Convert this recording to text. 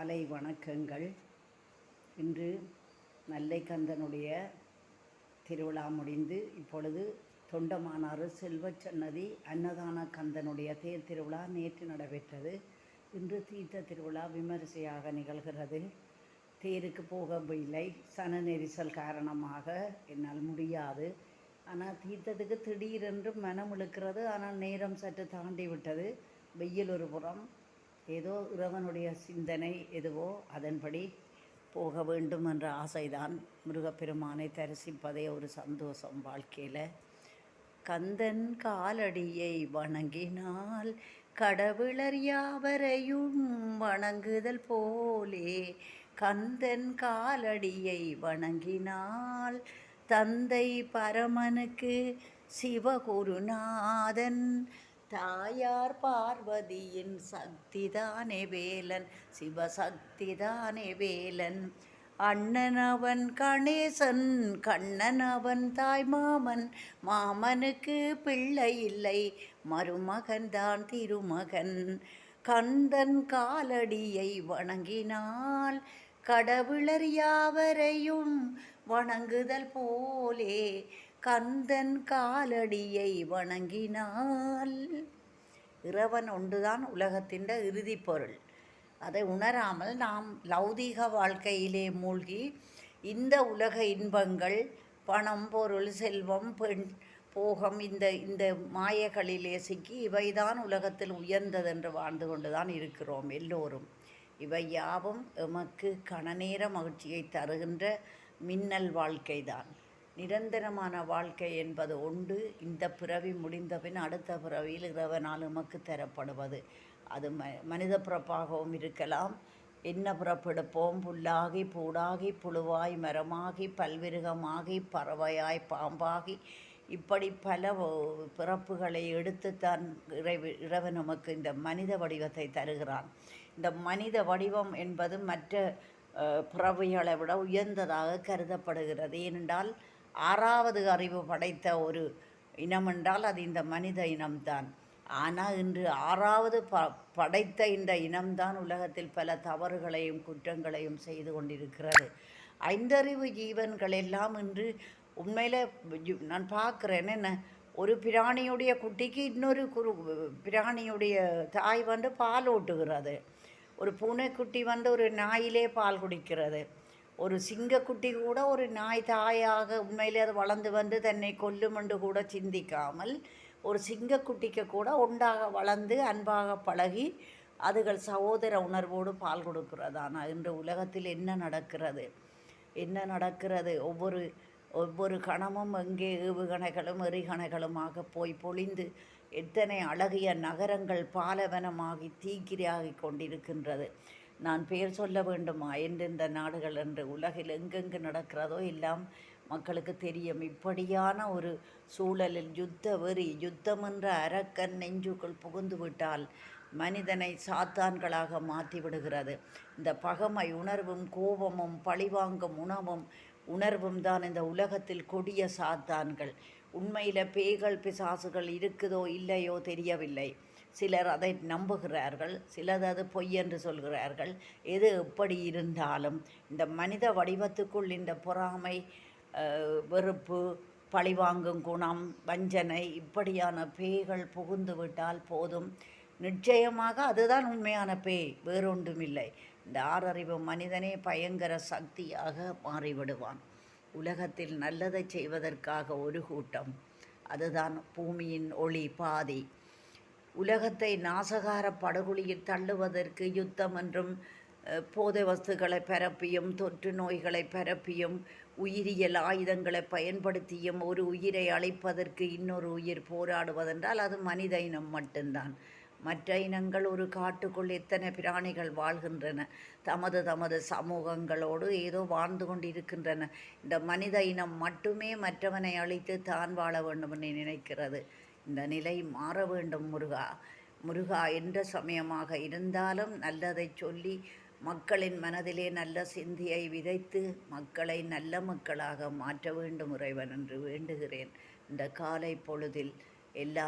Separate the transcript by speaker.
Speaker 1: காலை வணக்கங்கள். இன்று நல்லைக்கந்தனுடைய திருவிழா முடிந்து இப்பொழுது தொண்டமானாறு செல்வச்சன்னதி அன்னதான கந்தனுடைய தேர் திருவிழா நேற்று நடைபெற்றது. இன்று தீர்த்த திருவிழா விமரிசையாக நிகழ்கிறது. தேருக்கு போகவில்லை சன நெரிசல் காரணமாக என்னால் முடியாது. ஆனால் தீர்த்தத்துக்கு திடீரென்று மனம் இழுக்கிறது. ஆனால் நேரம் சற்று தாண்டி விட்டது வெயில் ஒரு புறம் ஏதோ இறைவனுடைய சிந்தனை எதுவோ அதன்படி போக வேண்டும் என்ற ஆசைதான் முருகப்பெருமானை தரிசிப்பதே ஒரு சந்தோஷம் வாழ்க்கையில். கந்தன் காலடியை வணங்கினால் கடவுளர் யாவரையும் வணங்குதல் போலே. கந்தன் காலடியை வணங்கினால் தந்தை பரமனுக்கு சிவகுருநாதன் தாயார் பார்வதியின் சக்திதானே வேலன் சிவசக்திதானே வேலன். அண்ணன் அவன் கணேசன் கண்ணன் அவன் தாய் மாமன். மாமனுக்கு பிள்ளை இல்லை மருமகன்தான் திருமகன். கந்தன் காலடியை வணங்கினால் கடவுளர் யாவரையும் வணங்குதல் போலே கந்தன் காலடியை வணங்கினால். இறைவன் ஒன்றுதான் உலகத்தின் இறுதி பொருள் அதை உணராமல் நாம் லௌதீக வாழ்க்கையிலே மூழ்கி இந்த உலக இன்பங்கள் பணம் பொருள் செல்வம் பெண் போகம் இந்த இந்த மாயகளிலே சிக்கி இவைதான் உலகத்தில் உயர்ந்ததென்று வாழ்ந்து கொண்டுதான் இருக்கிறோம் எல்லோரும். இவை யாவும் எமக்கு கணநேர மகிழ்ச்சியை தருகின்ற மின்னல் வாழ்க்கைதான். நிரந்தரமான வாழ்க்கை என்பது உண்டு. இந்த பிறவி முடிந்தபின் அடுத்த பிறவியில் இறைவனால் உமக்கு தரப்படுவது. அது ம மனித பிறப்பாகவும் இருக்கலாம். என்ன பிறப்பெடுப்போம் புல்லாகி பூடாகி புழுவாய் மரமாகி பல்விருகமாகி பறவையாய் பாம்பாகி. இப்படி பல பிறப்புகளை எடுத்துத்தான் இறைவு இறைவன் நமக்கு இந்த மனித வடிவத்தை தருகிறான். இந்த மனித வடிவம் என்பது மற்ற பிறவிகளை விட உயர்ந்ததாக கருதப்படுகிறது. ஏனென்றால் ஆறாவது அறிவு படைத்த ஒரு இனம் என்றால் அது இந்த மனித இனம்தான். ஆனால் இன்று ஆறாவது ப படைத்த இந்த இனம்தான் உலகத்தில் பல தவறுகளையும் குற்றங்களையும் செய்து கொண்டிருக்கிறது. ஐந்தறிவு ஜீவன்கள் எல்லாம் இன்று உண்மையில் நான் பார்க்குறேன் என்ன ஒரு பிராணியுடைய குட்டிக்கு இன்னொரு குரு பிராணியுடைய தாய் வந்து பால் ஊட்டுகிறது ஒரு பூனைக்குட்டி வந்து ஒரு நாயிலே பால் குடிக்கிறது. ஒரு சிங்கக்குட்டி கூட ஒரு நாய் தாயாக உண்மையிலே அது வளர்ந்து வந்து தன்னை கொல்லும் என்று கூட சிந்திக்காமல் ஒரு சிங்கக்குட்டிக்கு கூட ஒன்றாக வளர்ந்து அன்பாக பழகி அதுகள் சகோதர உணர்வோடு பால் கொடுக்கிறதானா? இன்று உலகத்தில் என்ன நடக்கிறது? என்ன நடக்கிறது? ஒவ்வொரு ஒவ்வொரு கணமும் எங்கே ஏவுகணைகளும் எரிகணைகளுமாக போய் பொழிந்து எத்தனை அழகிய நகரங்கள் பாலவனமாகி தீக்கிரையாகி கொண்டிருக்கின்றது. நான் பெயர் சொல்ல வேண்டுமா? எந்தெந்த நாடுகள் என்று உலகில் எங்கெங்கு நடக்கிறதோ எல்லாம் மக்களுக்கு தெரியும். இப்படியான ஒரு சூழலில் யுத்த வெறி யுத்தம் என்ற அரக்கன் நெஞ்சுக்குள் புகுந்து விட்டால் மனிதனை சாத்தான்களாக மாற்றிவிடுகிறது இந்த பகமை உணர்வும் கோபமும் பழிவாங்கும் உணவும் உணர்வும் தான் இந்த உலகத்தில் கொடிய சாத்தான்கள். உண்மையில் பேய்கள் பிசாசுகள் இருக்குதோ இல்லையோ தெரியவில்லை. சிலர் அதை நம்புகிறார்கள் சிலர் அது பொய் என்று சொல்கிறார்கள். எது எப்படி இருந்தாலும் இந்த மனித வடிவத்துக்குள் இந்த பொறாமை வெறுப்பு பழிவாங்கும் குணம் வஞ்சனை இப்படியான பேய்கள் புகுந்து விட்டால் போதும். நிச்சயமாக அதுதான் உண்மையான பேய் வேறொன்றுமில்லை. இந்த ஆறறிவு மனிதனே பயங்கர சக்தியாக மாறிவிடுவான். உலகத்தில் நல்லதை செய்வதற்காக ஒரு கூட்டம். அதுதான் பூமியின் ஒளி பாதி. உலகத்தை நாசகார படுகொலியில் தள்ளுவதற்கு யுத்தம் என்றும் போதை வஸ்துக்களை பரப்பியும் தொற்று நோய்களை பரப்பியும் உயிரியல் ஆயுதங்களை பயன்படுத்தியும் ஒரு உயிரை அழைப்பதற்கு இன்னொரு உயிர் போராடுவதென்றால் அது மனித இனம் மட்டும்தான். மற்ற இனங்கள் ஒரு காட்டுக்குள் எத்தனை பிராணிகள் வாழ்கின்றன தமது தமது சமூகங்களோடு ஏதோ வாழ்ந்து கொண்டிருக்கின்றன. இந்த மனித இனம் மட்டுமே மற்றவனை அழித்து தான் வாழ வேண்டும் என்று நினைக்கிறது. இந்த நிலை மாற வேண்டும் முருகா. முருகா என்ற சமயமாக இருந்தாலும் நல்லதை சொல்லி மக்களின் மனதிலே நல்ல சிந்தியை விதைத்து மக்களை நல்ல மக்களாக மாற்ற வேண்டும் இறைவன் என்று வேண்டுகிறேன். இந்த காலை பொழுதில் எல்லா